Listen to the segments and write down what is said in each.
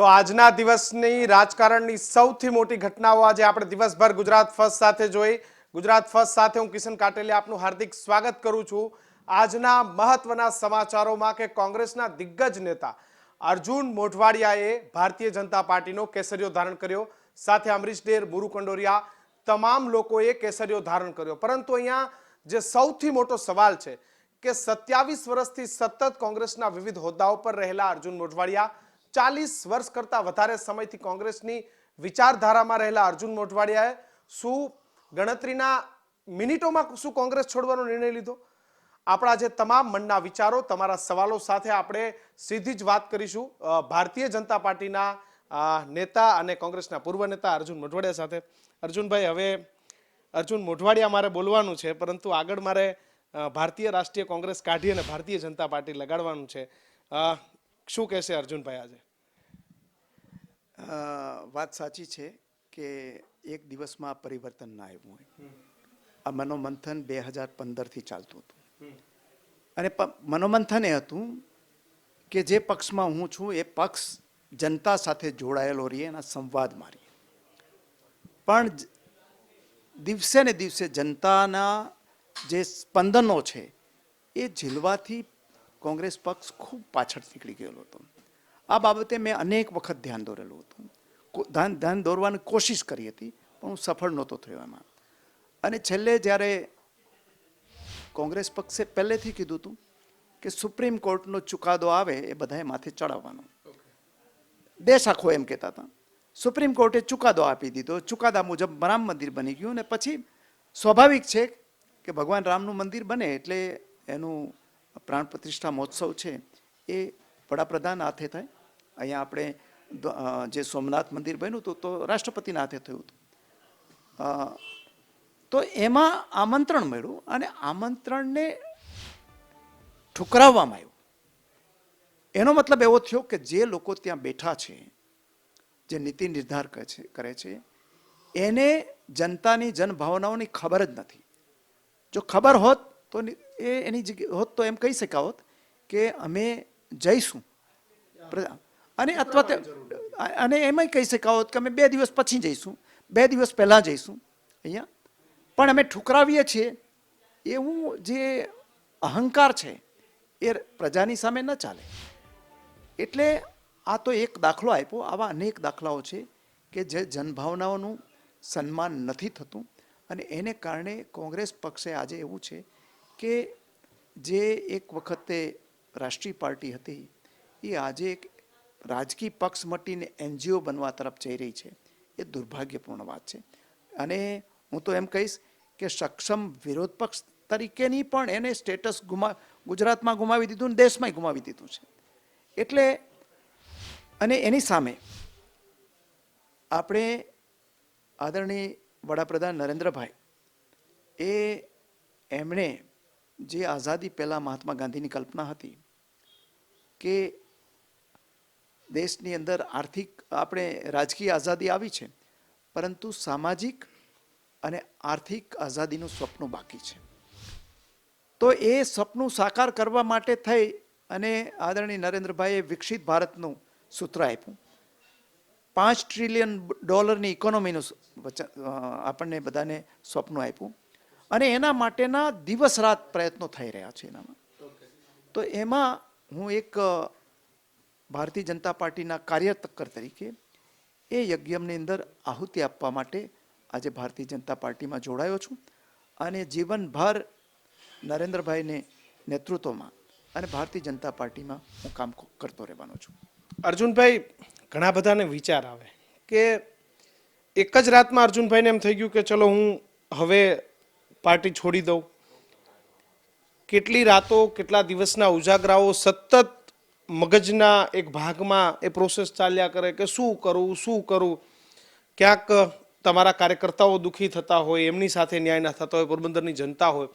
તો આજના દિવસની રાજકારણની સૌથી મોટી ઘટનાઓ આજે આપણે દિવસભર ગુજરાત ફર્સ્ટ સાથે જોઈ. ગુજરાત ફર્સ્ટ સાથે હું કિશન કાટેલે આપનું હાર્દિક સ્વાગત કરું છું. આજના મહત્વના સમાચારોમાં કે કોંગ્રેસના દિગ્ગજ નેતા અર્જુન મોઢવાડિયાએ ભારતીય જનતા પાર્ટીનો કેસરીયો ધારણ કર્યો. સાથે અમરીશ ડેર મુરુ કંડોરિયા, તમામ લોકોએ કેસરીયો ધારણ કર્યો. પરંતુ અહીંયા જે સૌથી મોટો સવાલ છે કે સત્યાવીસ વર્ષથી સતત કોંગ્રેસના વિવિધ હોદ્દાઓ પર રહેલા અર્જુન મોઢવાડિયા ચાલીસ વર્ષ કરતા વધારે સમયથી કોંગ્રેસની વિચારધારામાં રહેલા અર્જુન મોઢવાડિયાએ શું ગણતરીના મિનિટોમાં શું કોંગ્રેસ છોડવાનો નિર્ણય લીધો? આપણા જે તમામ મનના વિચારો, તમારા સવાલો સાથે આપણે સીધી જ વાત કરીશું. ભારતીય જનતા પાર્ટીના નેતા અને કોંગ્રેસના પૂર્વ નેતા અર્જુન મોઢવાડિયા સાથે. અર્જુનભાઈ, હવે અર્જુન મોઢવાડિયા મારે બોલવાનું છે, પરંતુ આગળ મારે ભારતીય રાષ્ટ્રીય કોંગ્રેસ કાઢી અને ભારતીય જનતા પાર્ટી લગાડવાનું છે. શું કહેશે અર્જુનભાઈ આજે? વાત સાચી છે કે એક દિવસમાં પરિવર્તન ના આવ્યું હોય. આ મનોમંથન બે હજાર પંદરથી ચાલતું હતું. અને મનોમંથન એ હતું કે જે પક્ષમાં હું છું એ પક્ષ જનતા સાથે જોડાયેલો રહીએ એના સંવાદ મારી પણ દિવસે ને દિવસે જનતાના જે સ્પંદનો છે એ ઝીલવાથી કોંગ્રેસ પક્ષ ખૂબ પાછળ નીકળી ગયેલો હતો. આ બાબતે મેં અનેક વખત ધ્યાન દોરેલું હતું. ધ્યાન ધ્યાન દોરવાની કોશિશ કરી હતી, પણ હું સફળ નહોતો થયો એમાં. અને છેલ્લે જ્યારે કોંગ્રેસ પક્ષે પહેલેથી કીધું હતું કે સુપ્રીમ કોર્ટનો ચુકાદો આવે એ બધાએ માથે ચડાવવાનો. દેશ આખો એમ કહેતા હતા. સુપ્રીમ કોર્ટે ચુકાદો આપી દીધો. ચુકાદા મુજબ રામ મંદિર બની ગયું ને પછી સ્વાભાવિક છે કે ભગવાન રામનું મંદિર બને એટલે એનું પ્રાણ પ્રતિષ્ઠા મહોત્સવ છે, એ વડાપ્રધાન હાથે થાય. અહીંયા આપણે જે સોમનાથ મંદિર બન્યું હતું, તો રાષ્ટ્રપતિના હાથે થયું હતું. તો એમાં આમંત્રણ મળ્યું અને આમંત્રણને ઠુકરાવવામાં આવ્યું. એનો મતલબ એવો થયો કે જે લોકો ત્યાં બેઠા છે, જે નીતિ નિર્ધાર કરે છે, એને જનતાની જનભાવનાઓની ખબર જ નથી. જો ખબર હોત તો એ એની જગ્યા હોત તો એમ કહી શકા હોત કે અમે જઈશું. અને અથવા તે અને એમાંય કહી શકા હોત કે અમે બે દિવસ પછી જઈશું. બે દિવસ પહેલાં જઈશું. અહીંયા. પણ અમે ઠુકરાવીએ છીએ. એવું જે અહંકાર છે, એ પ્રજાની સામે ન ચાલે. એટલે આ તો એક દાખલો આપ્યો. આવા અનેક દાખલાઓ છે કે જે જનભાવનાઓનું સન્માન નથી થતું. અને એને કારણે કોંગ્રેસ પક્ષે આજે એવું છે કે જે એક વખતે રાષ્ટ્રીય પાર્ટી હતી, એ આજે એક રાજકીય પક્ષ મટીને એનજીઓ બનવા તરફ જઈ રહી છે. એ દુર્ભાગ્યપૂર્ણ વાત છે. અને હું તો એમ કહીશ કે સક્ષમ વિરોધ પક્ષ તરીકેની પણ એને સ્ટેટસ ગુમા, ગુજરાતમાં ગુમાવી દીધું ને દેશમાં ગુમાવી દીધું છે. એટલે, અને એની સામે આપણે આદરણીય વડાપ્રધાન નરેન્દ્રભાઈ, એ એમણે જે આઝાદી પહેલાં મહાત્મા ગાંધીની કલ્પના હતી કે દેશની અંદર આર્થિક, આપણે રાજકીય આઝાદી આવી છે, પરંતુ સામાજિક અને આર્થિક આઝાદીનું સ્વપ્ન બાકી છે. તો એ સપનું સાકાર કરવા માટે થઈ અને આદરણીય નરેન્દ્રભાઈએ વિકસિત ભારતનું સૂત્ર આપ્યું. પાંચ ટ્રિલિયન ડોલરની ઇકોનોમીનું આપણને બધાને સ્વપ્ન આપ્યું. અને એના માટેના દિવસ રાત પ્રયત્નો થઈ રહ્યા છે એનામાં. તો એમાં હું એક ભારતીય જનતા પાર્ટીના કાર્યકર તરીકે એ યજ્ઞની અંદર આહુતિ આપવા માટે આજે ભારતીય જનતા પાર્ટીમાં જોડાયો છું અને જીવનભર નરેન્દ્રભાઈને નેતૃત્વમાં અને ભારતીય જનતા પાર્ટીમાં હું કામ કરતો રહેવાનો છું. અર્જુનભાઈ, ઘણા બધાને વિચાર આવે કે એક જ રાતમાં અર્જુનભાઈને એમ થઈ ગયું કે ચલો હું હવે પાર્ટી છોડી દઉં. કેટલી રાતો, કેટલા દિવસના ઉજાગરાઓ, સતત મગજના એક ભાગમાં એ પ્રોસેસ ચાલ્યા કરે કે શું કરું શું કરું? ક્યાંક તમારા કાર્યકર્તાઓ દુઃખી થતા હોય, એમની સાથે ન્યાય ના થતા હોય, પોરબંદરની જનતા હોય.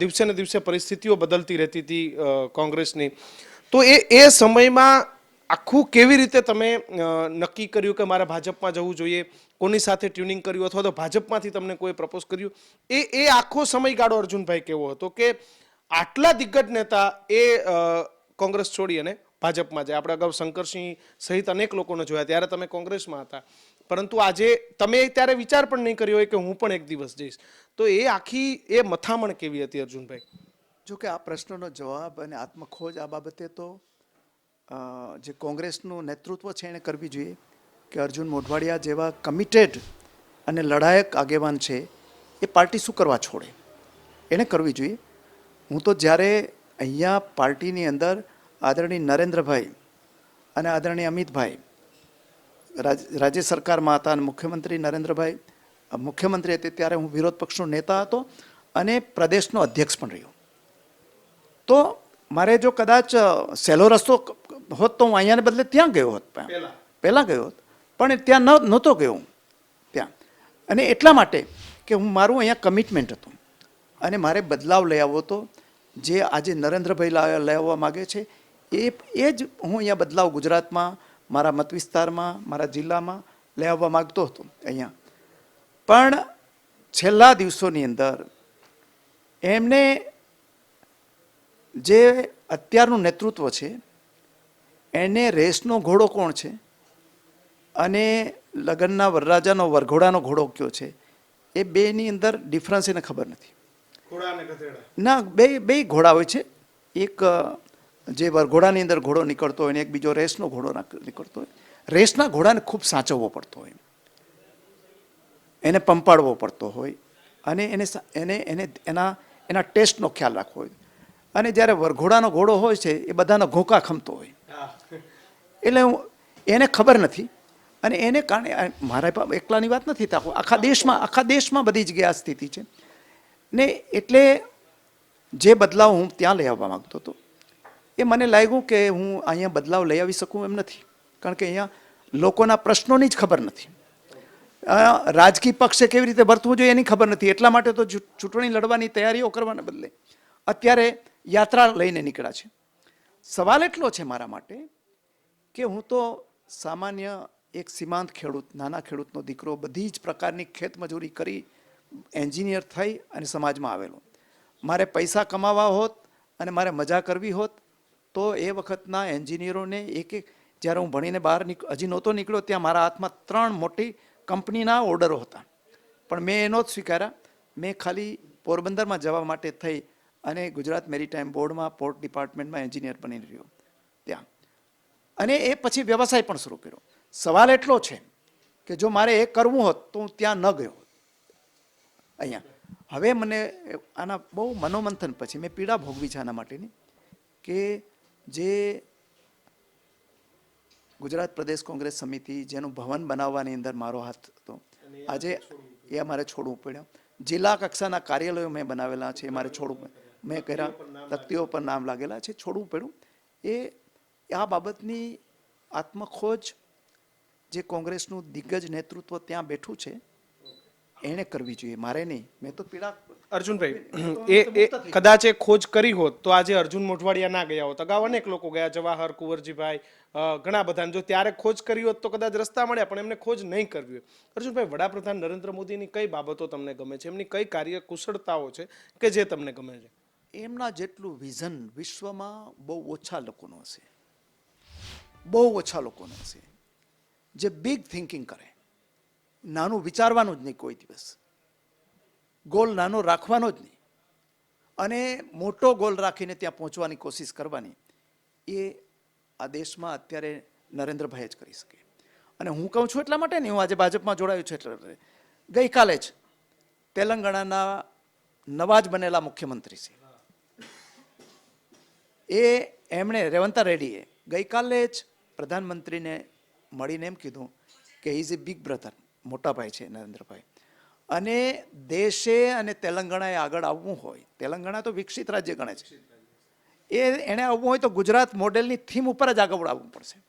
દિવસે ને દિવસે પરિસ્થિતિઓ બદલતી રહેતી હતી કોંગ્રેસની. તો એ એ સમયમાં આખું કેવી રીતે તમે નક્કી કર્યું કે મારે ભાજપમાં જવું જોઈએ? કોની સાથે ટ્યુનિંગ કર્યું અથવા તો ભાજપમાંથી તમને કોઈ પ્રપોઝ કર્યું? એ એ આખો સમયગાળો અર્જુનભાઈ કેવો હતો કે આટલા દિગ્ગજ નેતા એ કોંગ્રેસ છોડી અને ભાજપમાં જાય. આપણે અગાઉ શંકરસિંહ સહિત અનેક લોકોને જોયા, ત્યારે તમે કોંગ્રેસમાં હતા. પરંતુ આજે તમે ત્યારે વિચાર પણ નહીં કર્યો હોય કે હું પણ એક દિવસ જઈશ. તો એ આખી, એ મથામણ કેવી હતી અર્જુનભાઈ? જો કે આ પ્રશ્નનો જવાબ અને આત્મખોજ આ બાબતે તો જે કોંગ્રેસનું નેતૃત્વ છે એને કરવી જોઈએ. કે અર્જુન મોઢવાડિયા જેવા કમિટેડ અને લડાયક આગેવાન છે એ પાર્ટી શું કરવા છોડે? એને કરવી જોઈએ. હું તો જ્યારે અહીંયા પાર્ટીની અંદર આદરણીય નરેન્દ્રભાઈ અને આદરણીય અમિતભાઈ રાજ્ય સરકારમાં હતા અને મુખ્યમંત્રી નરેન્દ્રભાઈ મુખ્યમંત્રી હતી ત્યારે હું વિરોધ પક્ષનો નેતા હતો અને પ્રદેશનો અધ્યક્ષ પણ રહ્યો. તો મારે જો કદાચ સહેલો રસ્તો હોત તો હું અહીંયાને બદલે ત્યાં ગયો હોત પહેલાં ગયો હોત. પણ ત્યાં ન નહોતો ગયો હું ત્યાં. અને એટલા માટે કે હું મારું અહીંયા કમિટમેન્ટ હતું. અને મારે બદલાવ લઈ આવવો હતો. જે આજે નરેન્દ્રભાઈ લઈ આવવા માગે છે, એ એ જ હું અહીંયા બદલાવ ગુજરાતમાં, મારા મત વિસ્તારમાં, મારા જિલ્લામાં લઈ આવવા માગતો હતો અહીંયા. પણ છેલ્લા દિવસોની અંદર એમને જે અત્યારનું નેતૃત્વ છે, એને રેસનો ઘોડો કોણ છે? અને લગ્નના વરરાજાનો વરઘોડાનો ઘોડો કયો છે? એ બેની અંદર ડિફરન્સ એને ખબર નથી. ઘોડા ના બે બે ઘોડા હોય છે. એક જે વરઘોડાની અંદર ઘોડો નીકળતો હોય ને એક બીજો રેસનો ઘોડો નીકળતો હોય. રેસના ઘોડાને ખૂબ સાચવવો પડતો હોય. એને પંપાડવો પડતો હોય. અને એને એને એને એના એના ટેસ્ટનો ખ્યાલ રાખવો હોય. અને જ્યારે વરઘોડાનો ઘોડો હોય છે એ બધાનો ઘોંકા ખમતો હોય. એટલે હું એને ખબર નથી. અને એને કારણે મારા એકલાની વાત નથી થતા. આખા દેશમાં આખા દેશમાં બધી જગ્યાએ આ સ્થિતિ છે. ને એટલે જે બદલાવ હું ત્યાં લઈ આવવા માંગતો હતો, એ મને લાગ્યું કે હું અહીંયા બદલાવ લઈ આવી શકું એમ નથી. કારણ કે અહીંયા લોકોના પ્રશ્નોની જ ખબર નથી. રાજકીય પક્ષે કેવી રીતે વર્તવું જોઈએ એની ખબર નથી. એટલા માટે તો ચૂંટણી લડવાની તૈયારીઓ કરવાને બદલે અત્યારે યાત્રા લઈને નીકળ્યા છે. સવાલ એટલો છે મારા માટે કે હું તો સામાન્ય એક સીમાંત ખેડૂત, નાના ખેડૂતનો દીકરો બધી જ પ્રકારની ખેતમજૂરી કરી એન્જિનિયર થઈ અને સમાજમાં આવેલો. મારે પૈસા કમાવા હોત અને મારે મજા કરવી હોત, તો એ વખતના એન્જિનિયરોને એક એક જ્યારે હું ભણીને બહાર નીક, હજી નહોતો નીકળ્યો, ત્યાં મારા હાથમાં ત્રણ મોટી કંપનીના ઓર્ડરો હતા. પણ મેં એનો જ સ્વીકાર્યા. મેં ખાલી પોરબંદરમાં જવા માટે થઈ અને ગુજરાત મેરીટાઈમ બોર્ડમાં પોર્ટ ડિપાર્ટમેન્ટમાં એન્જિનિયર બની રહ્યો. ત્યાં. અને એ પછી વ્યવસાય પણ શરૂ કર્યો. સવાલ એટલો છે કે જો મારે એ કરવું હોત તો હું ત્યાં ન ગયો હોત. અહીંયા. હવે મને આના બહુ મનોમંથન પછી મેં પીડા ભોગવી છે આના માટેની કે જે ગુજરાત પ્રદેશ કોંગ્રેસ સમિતિ જેનું ભવન બનાવવાની અંદર મારો હાથ હતો. આજે એ મારે છોડવું પડ્યું. જિલ્લા કક્ષાના કાર્યાલયો મેં બનાવેલા છે એ મારે છોડવું મેં કર્યા. તકતીઓ પર નામ લાગેલા છે છોડવું પડ્યું. એ આ બાબતની આત્મખોજ જે કોંગ્રેસનું દિગ્ગજ નેતૃત્વ ત્યાં બેઠું છે એણે કરવી જોઈએ. મારે નહીં. મેં તો પીડા અર્જુનભાઈ એ એ કદાચ એ ખોજ કરી હોત તો આજે અર્જુન મોઢવાડિયા ના ગયા હોત. અગાઉ અનેક લોકો ગયા જવાહર કુંવરજીભાઈ ઘણા બધા જો ત્યારે ખોજ કરી હોત તો કદાચ રસ્તા મળ્યા પણ એમને ખોજ નહીં કરવી હોય. અર્જુનભાઈ વડાપ્રધાન નરેન્દ્ર મોદીની કઈ બાબતો તમને ગમે છે? એમની કઈ કાર્ય કુશળતાઓ છે કે જે તમને ગમે છે? એમના જેટલું વિઝન વિશ્વમાં બહુ ઓછા લોકોનું હશે. બહુ ઓછા લોકોનું હશે. જે બિગ થિંકિંગ કરે. નાનું વિચારવાનું જ નહીં કોઈ દિવસ. ગોલ નાનો રાખવાનો જ નહીં. અને મોટો ગોલ રાખીને ત્યાં પહોંચવાની કોશિશ કરવાની, એ આ દેશમાં અત્યારે નરેન્દ્રભાઈ જ કરી શકે. અને હું કહું છું એટલા માટે નહીં હું આજે ભાજપમાં જોડાયું છું એટલે ગઈકાલે જ તેલંગાણાના નવા જ બનેલા મુખ્યમંત્રી છે. એ એમણે રેવંતા રેડ્ડીએ ગઈકાલે જ પ્રધાનમંત્રીને મળીને એમ કીધું કે ઇઝ એ બિગ બ્રધર મોટા ભાઈ છે નરેન્દ્રભાઈ. અને દેશે અને તેલંગાણાએ આગળ આવવું હોય, તેલંગાણા તો વિકસિત રાજ્ય ગણે છે. એ એણે આવવું હોય તો ગુજરાત મોડેલની થીમ ઉપર જ આગળ આવવું પડશે.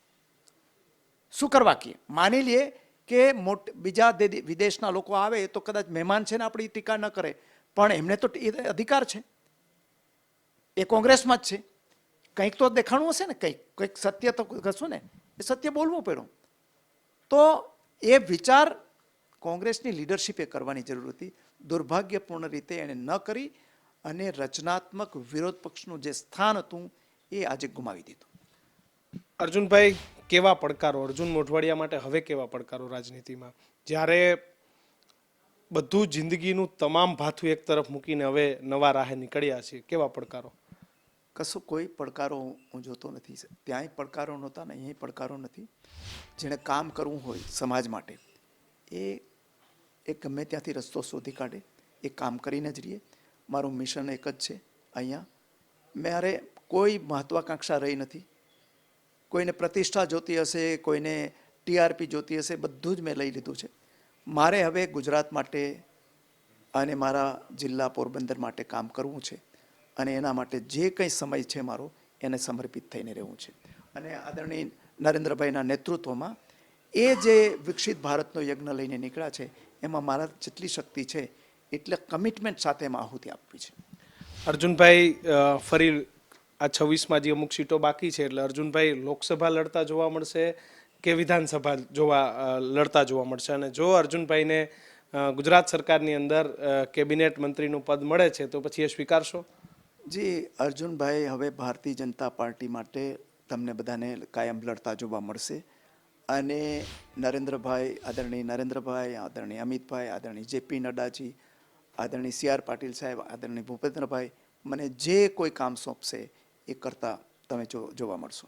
શું કરવા કીએ? માની લઈએ કે મોટ, બીજા વિદેશના લોકો આવે તો કદાચ મહેમાન છે ને આપણી ટીકા ન કરે, પણ એમને તો એ અધિકાર છે. એ કોંગ્રેસમાં જ છે. કંઈક તો દેખાણું હશે ને, કંઈક કંઈક સત્ય તો કશું ને. એ સત્ય બોલવું પડ્યું તો એ વિચાર કોંગ્રેસની લીડરશીપે કરવાની જરૂર હતી. દુર્ભાગ્યપૂર્ણ રીતે એણે ન કરી અને રચનાત્મક વિરોધ પક્ષનું જે સ્થાન હતું એ આજે ગુમાવી દીધું. અર્જુનભાઈ, કેવા પડકારો? અર્જુન મોઢવાડિયા માટે હવે કેવા પડકારો રાજનીતિમાં? જ્યારે બધું જિંદગીનું તમામ ભાથું એક તરફ મૂકીને હવે નવા રાહે નીકળ્યા છે કેવા પડકારો? કશું કોઈ પડકારો હું જોતો નથી. ત્યાંય પડકારો નહોતા ને અહીંયા પડકારો નથી. જેણે કામ કરવું હોય સમાજ માટે, એ એ ગમે ત્યાંથી રસ્તો શોધી કાઢે, એ કામ કરીને જ રહીએ. મારું મિશન એક જ છે અહીંયા. મારે કોઈ મહત્વાકાંક્ષા રહી નથી. કોઈને પ્રતિષ્ઠા જોતી હશે, કોઈને ટીઆરપી જોતી હશે, બધું જ મેં લઈ લીધું છે. મારે હવે ગુજરાત માટે અને મારા જિલ્લા પોરબંદર માટે કામ કરવું છે. અને એના માટે જે કંઈ સમય છે મારો, એને સમર્પિત થઈને રહેવું છે. અને આદરણીય નરેન્દ્રભાઈના નેતૃત્વમાં એ જે વિકસિત ભારતનો યજ્ઞ લઈને નીકળ્યા છે, એમાં મારા જેટલી શક્તિ છે, એટલે કમિટમેન્ટ સાથે એમાં આહુતિ આપવી છે. અર્જુનભાઈ ફરી આ છવ્વીસમાં જે અમુક સીટો બાકી છે, એટલે અર્જુનભાઈ લોકસભા લડતા જોવા મળશે કે વિધાનસભા જોવા લડતા જોવા મળશે? અને જો અર્જુનભાઈને ગુજરાત સરકારની અંદર કેબિનેટ મંત્રીનું પદ મળે છે, તો પછી એ સ્વીકારશો? જી, અર્જુનભાઈ, હવે ભારતીય જનતા પાર્ટી માટે તમને બધાને કાયમ લડતા જોવા મળશે. અને નરેન્દ્રભાઈ, આદરણીય નરેન્દ્રભાઈ, આદરણીય અમિતભાઈ, આદરણીય જેપી નડ્ડાજી, આદરણીય સી આર પાટીલ સાહેબ, આદરણીય ભૂપેન્દ્રભાઈ, મને જે કોઈ કામ સોંપશે એ કરતા તમે જો, જોવા મળશો.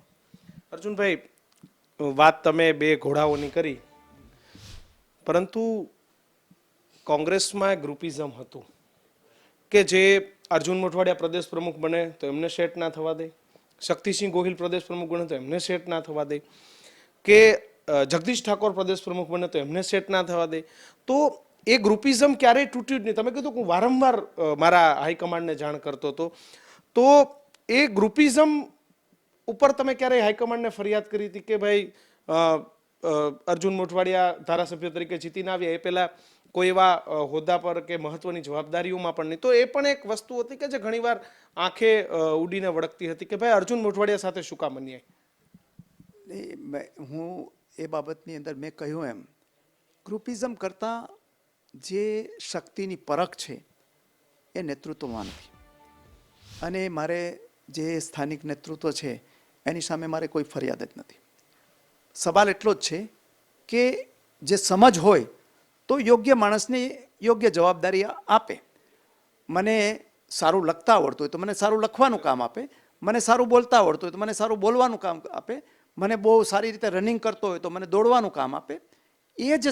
અર્જુનભાઈ, વાત તમે બે ઘોડાઓની કરી. પરંતુ કોંગ્રેસમાં ગ્રુપિઝમ હતું કે જે અર્જુન મોઢવાડિયા પ્રદેશ પ્રમુખ બને તો એમને સેટ ના થવા દે. શક્તિસિંહ ગોહિલ પ્રદેશ પ્રમુખ બને તો એમને સેટ ના થવા દે. કે જગદીશ ઠાકોર પ્રદેશ પ્રમુખ બને તો એમને સેટ ના થવા દે. તો એ ગ્રુપિઝમ ક્યારેય તૂટ્યું જ નહીં. તમે કીધું હું વારંવાર મારા હાઈકમાન્ડને જાણ કરતો હતો. તો એ ગ્રુપિઝમ ઉપર તમે ક્યારેય હાઈકમાન્ડને ફરિયાદ કરી હતી કે ભાઈ અર્જુન મોઠવાડિયા ધારાસભ્ય તરીકે જીતીને આવ્યા? એ પહેલા કોઈ એવા હોદ્દા પર કે મહત્વની જવાબદારીઓમાં પણ નહીં. તો એ પણ એક વસ્તુ હતી કે જે ઘણીવાર આંખે ઉડીને વળગતી હતી કે ભાઈ અર્જુન મોઢવાડિયા સાથે શું કામ અન્યાય? હું એ બાબતની અંદર મેં કહ્યું એમ, ગ્રુપિઝમ કરતાં જે શક્તિની પરખ છે, એ નેતૃત્વમાં નથી. અને મારે જે સ્થાનિક નેતૃત્વ છે, એની સામે મારે કોઈ ફરિયાદ જ નથી. સવાલ એટલો જ છે કે જે સમજ હોય તો યોગ્ય માણસને યોગ્ય જવાબદારી આપે. મને સારું લખતા આવડતું હોય તો મને સારું લખવાનું કામ આપે. મને સારું બોલતા આવડતું હોય તો મને સારું બોલવાનું કામ આપે. મને બહુ સારી રીતે રનિંગ કરતો હોય તો મને દોડવાનું કામ આપે. એ જે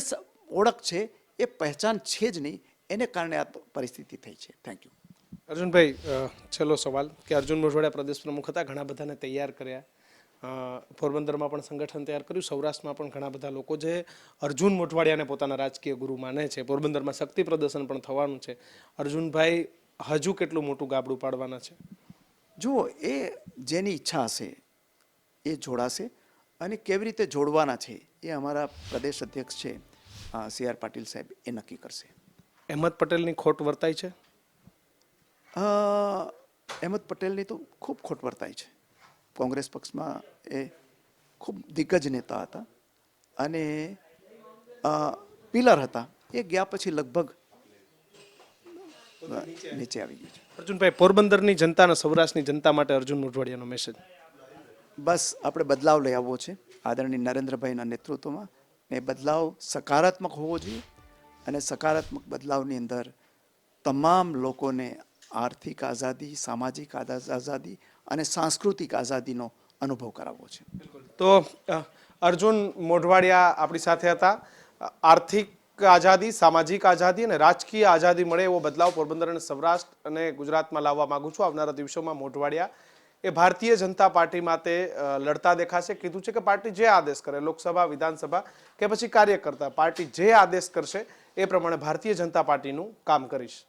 ઓળખ છે, એ પહેચાન છે જ નહીં. એને કારણે આ પરિસ્થિતિ થઈ છે. થેન્ક યુ અર્જુનભાઈ છેલ્લો સવાલ કે અર્જુન મોઢવાડિયા પ્રદેશ પ્રમુખ હતા, ઘણા બધાને તૈયાર કર્યા. પોરબંદરમાં પણ સંગઠન તૈયાર કર્યું. સૌરાષ્ટ્રમાં પણ ઘણા બધા લોકો જે અર્જુન મોઢવાડિયાને પોતાના રાજકીય ગુરુ માને છે. પોરબંદરમાં શક્તિ પ્રદર્શન પણ થવાનું છે. અર્જુનભાઈ હજુ કેટલું મોટું ગાબડું પાડવાના છે? જુઓ એ જેની ઈચ્છા હશે એ જોડાશે અને કેવી રીતે જોડવાના છે એ અમારા પ્રદેશ અધ્યક્ષ છે સી આર પાટીલ સાહેબ એ નક્કી કરશે. અહેમદ પટેલની ખોટ વર્તાય છે? અહેમદ પટેલની તો ખૂબ ખોટ વર્તાય છે. કોંગ્રેસ પક્ષમાં એ ખૂબ દિગ્ગજ નેતા હતા અને પિલર હતા. એ ગયા પછી લગભગ નીચે આવી ગયું છે. અર્જુનભાઈ પોરબંદરની જનતા અને સૌરાષ્ટ્રની જનતા માટે અર્જુન મોઢવાડિયાનો મેસેજ બસ આપણે બદલાવ લઈ આવવો છે. આદરણીય નરેન્દ્રભાઈના નેતૃત્વમાં એ બદલાવ સકારાત્મક હોવો જોઈએ અને સકારાત્મક બદલાવની અંદર તમામ લોકોને આર્થિક આઝાદી, સામાજિક આઝાદી અને સાંસ્કૃતિક આઝાદીનો અનુભવ કરાવવો છે. તો અર્જુન મોઢવાડિયા આપણી સાથે હતા. આર્થિક આઝાદી, સામાજિક આઝાદી અને રાજકીય આઝાદી મળે એવો બદલાવ પોરબંદર અને સૌરાષ્ટ્ર અને ગુજરાતમાં લાવવા માગું છું. આવનારા દિવસોમાં મોઢવાડિયા એ ભારતીય જનતા પાર્ટી માટે લડતા દેખાશે. કીધું છે કે પાર્ટી જે આદેશ કરે, લોકસભા, વિધાનસભા કે પછી કાર્યકર્તા, પાર્ટી જે આદેશ કરશે, એ પ્રમાણે ભારતીય જનતા પાર્ટીનું કામ કરીશ.